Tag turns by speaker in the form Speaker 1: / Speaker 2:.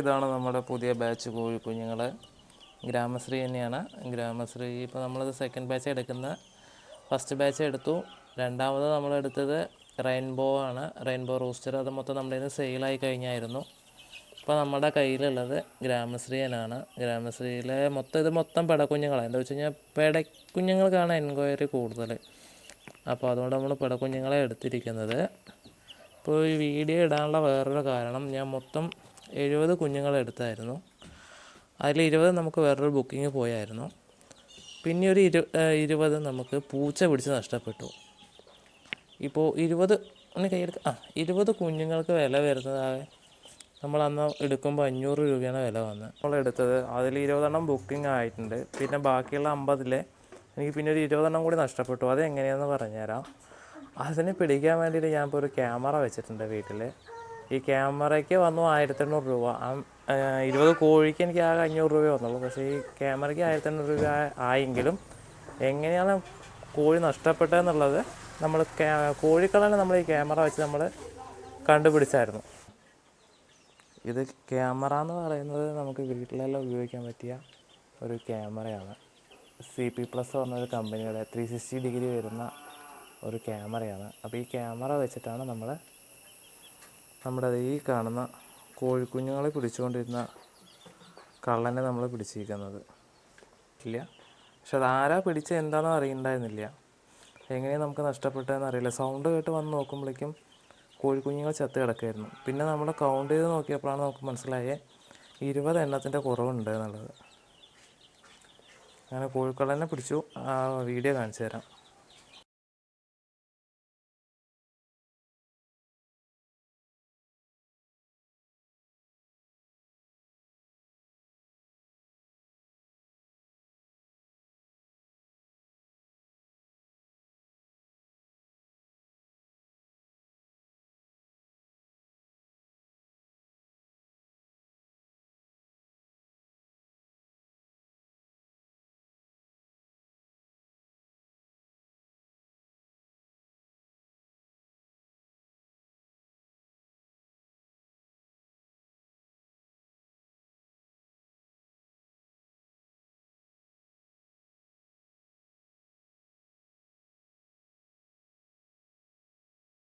Speaker 1: ഇതാണ് നമ്മുടെ പുതിയ ബാച്ച് കോഴി കോഴിക്കുഞ്ഞുങ്ങൾ ഗ്രാമശ്രീ തന്നെയാണ്. ഗ്രാമശ്രീ ഇപ്പോൾ നമ്മളത് സെക്കൻഡ് ബാച്ച് എടുക്കുന്ന ഫസ്റ്റ് ബാച്ച് എടുത്തു. രണ്ടാമത് നമ്മളെടുത്തത് റെയിൻബോ ആണ്. റെയിൻബോ റൂസ്റ്റർ അത് മൊത്തം നമ്മുടെ കയ്യിൽ സെയിലായി കഴിഞ്ഞായിരുന്നു. ഇപ്പോൾ നമ്മുടെ കയ്യിലുള്ളത് ഗ്രാമശ്രീ തന്നെയാണ്. ഗ്രാമശ്രീയിലെ മൊത്തം ഇത് മൊത്തം പെടക്കുഞ്ഞുങ്ങളാണ് എന്താ വെച്ച് കഴിഞ്ഞാൽ പെടക്കുഞ്ഞുങ്ങൾക്കാണ് എൻക്വയറി കൂടുതൽ അപ്പോൾ അതുകൊണ്ട് നമ്മൾ പെടക്കുഞ്ഞുങ്ങളെ എടുത്തിരിക്കുന്നത്. ഇപ്പോൾ ഈ വീഡിയോ ഇടാനുള്ള വേറൊരു കാരണം ഞാൻ മൊത്തം എഴുപത് കുഞ്ഞുങ്ങളെ എടുത്തായിരുന്നു അതിൽ ഇരുപത് നമുക്ക് വേറൊരു ബുക്കിംഗ് പോയായിരുന്നു. പിന്നെ ഒരു ഇരു ഇരുപത് നമുക്ക് പൂച്ച പിടിച്ച് നഷ്ടപ്പെട്ടു. ഇപ്പോൾ ഇരുപത് ഒന്ന് കയ്യെടുക്ക ആ ഇരുപത് കുഞ്ഞുങ്ങൾക്ക് വില വരുന്നതാകെ നമ്മൾ അന്ന് എടുക്കുമ്പോൾ അഞ്ഞൂറ് രൂപയാണ് വില വന്നത്. നമ്മൾ എടുത്തത് അതിൽ ഇരുപതെണ്ണം ബുക്കിംഗ് ആയിട്ടുണ്ട്. പിന്നെ ബാക്കിയുള്ള അമ്പതിലെ എനിക്ക് പിന്നെ ഒരു ഇരുപതെണ്ണം കൂടി നഷ്ടപ്പെട്ടു. അത് എങ്ങനെയാണെന്ന് പറഞ്ഞുതരാം. അതിനെ പിടിക്കാൻ വേണ്ടിയിട്ട് ഞാനിപ്പോൾ ഒരു ക്യാമറ വെച്ചിട്ടുണ്ട് വീട്ടിൽ ഈ ക്യാമറയ്ക്ക് വന്നു ആയിരത്തി എണ്ണൂറ് രൂപ ഇരുപത് കോഴിക്ക് എനിക്ക് ആകെ അഞ്ഞൂറ് രൂപ വന്നുള്ളൂ. പക്ഷേ ഈ ക്യാമറയ്ക്ക് ആയിരത്തി എണ്ണൂറ് രൂപ ആയെങ്കിലും എങ്ങനെയാണ് കോഴി നഷ്ടപ്പെട്ടതെന്നുള്ളത് നമ്മൾ കോഴിക്കളാണ് നമ്മൾ ഈ ക്യാമറ വെച്ച് നമ്മൾ കണ്ടുപിടിച്ചായിരുന്നു. ഇത് ക്യാമറ എന്ന് പറയുന്നത് നമുക്ക് വീട്ടിലെല്ലാം ഉപയോഗിക്കാൻ പറ്റിയ ഒരു ക്യാമറയാണ്. സി പി പ്ലസ് പറഞ്ഞൊരു കമ്പനിയുടെ ത്രീ സിക്സ്റ്റി ഡിഗ്രി വരുന്ന ഒരു ക്യാമറയാണ്. അപ്പോൾ ഈ ക്യാമറ വെച്ചിട്ടാണ് നമ്മൾ നമ്മുടെ ഈ കാണുന്ന കോഴിക്കുഞ്ഞുങ്ങളെ പിടിച്ചുകൊണ്ടിരുന്ന കള്ളനെ നമ്മൾ പിടിച്ചിരിക്കുന്നത്. ഇല്ല. പക്ഷെ അതാരാ പിടിച്ച എന്താണെന്ന് അറിയണ്ടായിരുന്നില്ല. എങ്ങനെയാണ് നമുക്ക് നഷ്ടപ്പെട്ടതെന്ന് അറിയില്ല. സൗണ്ട് കേട്ട് വന്ന് നോക്കുമ്പോഴേക്കും കോഴിക്കുഞ്ഞുങ്ങൾ ചത്ത് കിടക്കായിരുന്നു പിന്നെ നമ്മൾ കൗണ്ട് ചെയ്ത് നോക്കിയപ്പോഴാണ് നമുക്ക് മനസ്സിലായത് ഇരുപത് എണ്ണത്തിന്റെ കുറവുണ്ട് എന്നുള്ളത്. അങ്ങനെ കോഴിക്കള്ളനെ പിടിച്ചു. ആ വീഡിയോ കാണിച്ചു തരാം.